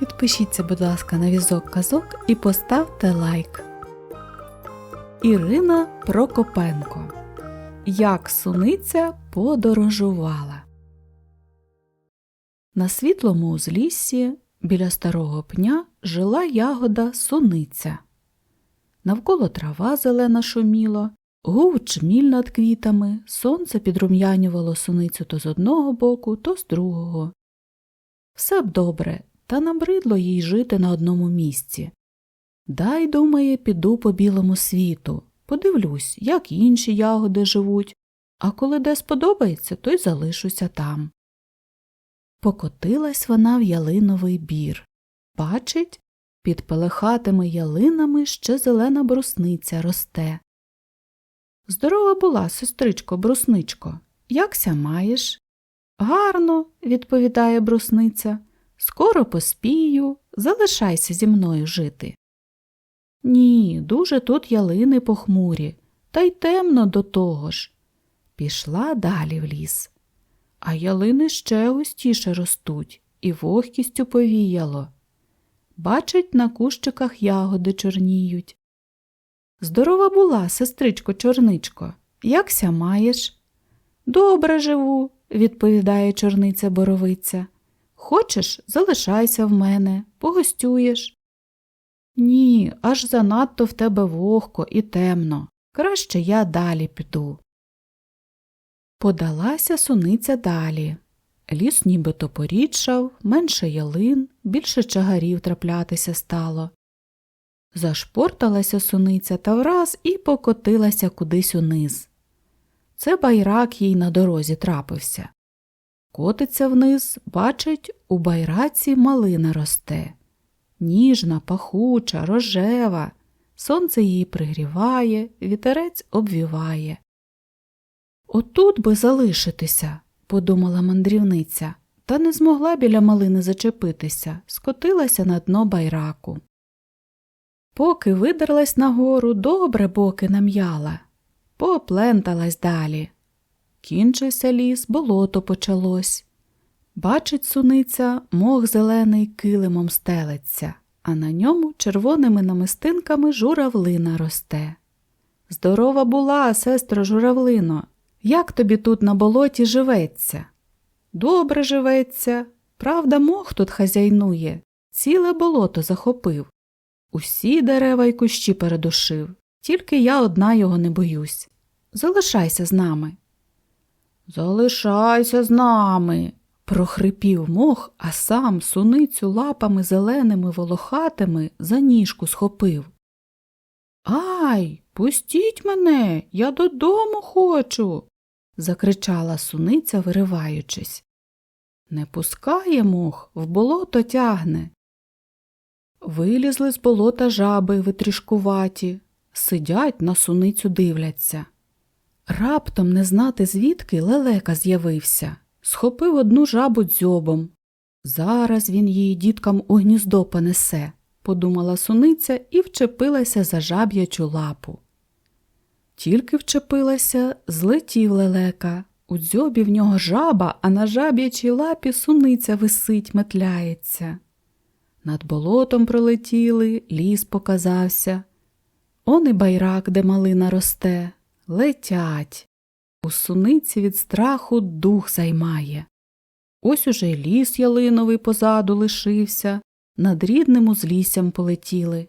Підпишіться, будь ласка, на візок казок і поставте лайк. Ірина Прокопенко. Як суниця подорожувала. На світлому узліссі біля старого пня жила ягода суниця. Навколо трава зелена шуміла, гув чміль над квітами, сонце підрум'янювало суницю то з одного боку, то з другого. Все б добре, та набридло їй жити на одному місці. Дай, думає, піду по білому світу, подивлюсь, як інші ягоди живуть, а коли де сподобається, то й залишуся там. Покотилась вона в ялиновий бір. Бачить, під пелехатими ялинами ще зелена брусниця росте. Здорова була, сестричко, брусничко. Якся маєш? Гарно, відповідає брусниця. Скоро поспію, залишайся зі мною жити. Ні, дуже тут ялини похмурі, та й темно до того ж. Пішла далі в ліс. А ялини ще густіше ростуть, і вогкістю повіяло. Бачить, на кущиках ягоди чорніють. Здорова була, сестричко чорничко, якся маєш? Добре живу, відповідає чорниця боровиця. Хочеш, залишайся в мене, погостюєш. Ні, аж занадто в тебе вогко і темно. Краще я далі піду. Подалася суниця далі. Ліс нібито порідшав, менше ялин, більше чагарів траплятися стало. Зашпорталася суниця та враз і покотилася кудись униз. Це байрак їй на дорозі трапився. Котиться вниз, бачить, у байраці малина росте. Ніжна, пахуча, рожева. Сонце її пригріває, вітерець обвіває. Отут би залишитися, подумала мандрівниця, та не змогла біля малини зачепитися, скотилася на дно байраку. Поки видерлась нагору, добре боки нам'яла, попленталась далі. Кінчився ліс, болото почалось. Бачить суниця, мох зелений килимом стелеться, а на ньому червоними намистинками журавлина росте. Здорова була, сестро журавлино, як тобі тут на болоті живеться? Добре живеться, правда, мох тут хазяйнує, ціле болото захопив. Усі дерева й кущі передушив, тільки я одна його не боюсь. Залишайся з нами. Залишайся з нами, прохрипів мох, а сам суницю лапами зеленими волохатими за ніжку схопив. Ай, пустіть мене, я додому хочу. закричала суниця, вириваючись. Не пускає мох, в болото тягне. Вилізли з болота жаби витрішкуваті, сидять на суницю дивляться. Раптом не знати звідки лелека з'явився, схопив одну жабу дзьобом. Зараз він її діткам у гніздо понесе, подумала суниця і вчепилася за жаб'ячу лапу. Тільки вчепилася, злетів лелека. У дзьобі в нього жаба, а на жаб'ячій лапі суниця висить, метляється. Над болотом пролетіли, ліс показався. Он і байрак, де малина росте, летять. У суниці від страху дух займає. Ось уже ліс ялиновий позаду лишився, над рідним узліссям полетіли.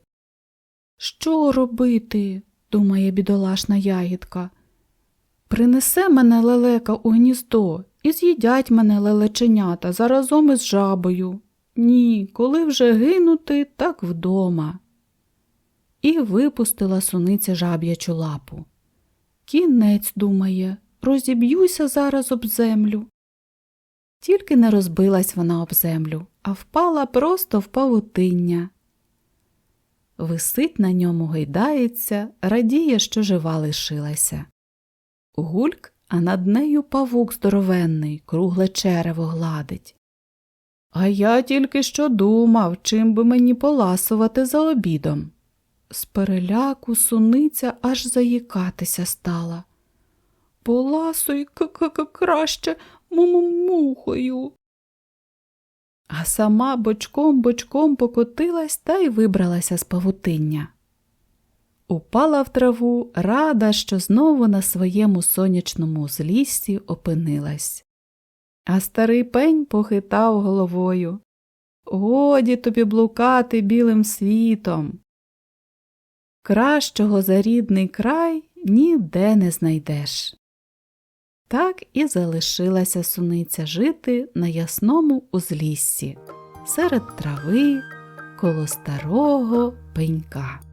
Що робити? думає бідолашна ягідка. Принесе мене лелека у гніздо і з'їдять мене лелеченята заразом із жабою. Ні, коли вже гинути, так вдома. І випустила суниця жаб'ячу лапу. Кінець, думає, розіб'юся зараз об землю. Тільки не розбилась вона об землю, а впала просто в павутиння. Висить на ньому, гайдається, радіє, що жива лишилася. Гульк, а над нею павук здоровенний, кругле черево гладить. А я тільки що думав, чим би мені поласувати за обідом. З переляку суниця аж заїкатися стала. Поласуй к -к -к краще мухою. а сама бочком-бочком покотилась та й вибралася з павутиння. Упала в траву, рада, що знову на своєму сонячному зліссі опинилась. А старий пень похитав головою. Годі тобі блукати білим світом. Кращого за рідний край ніде не знайдеш. Так і залишилася суниця жити на ясному узліссі, серед трави, коло старого пенька.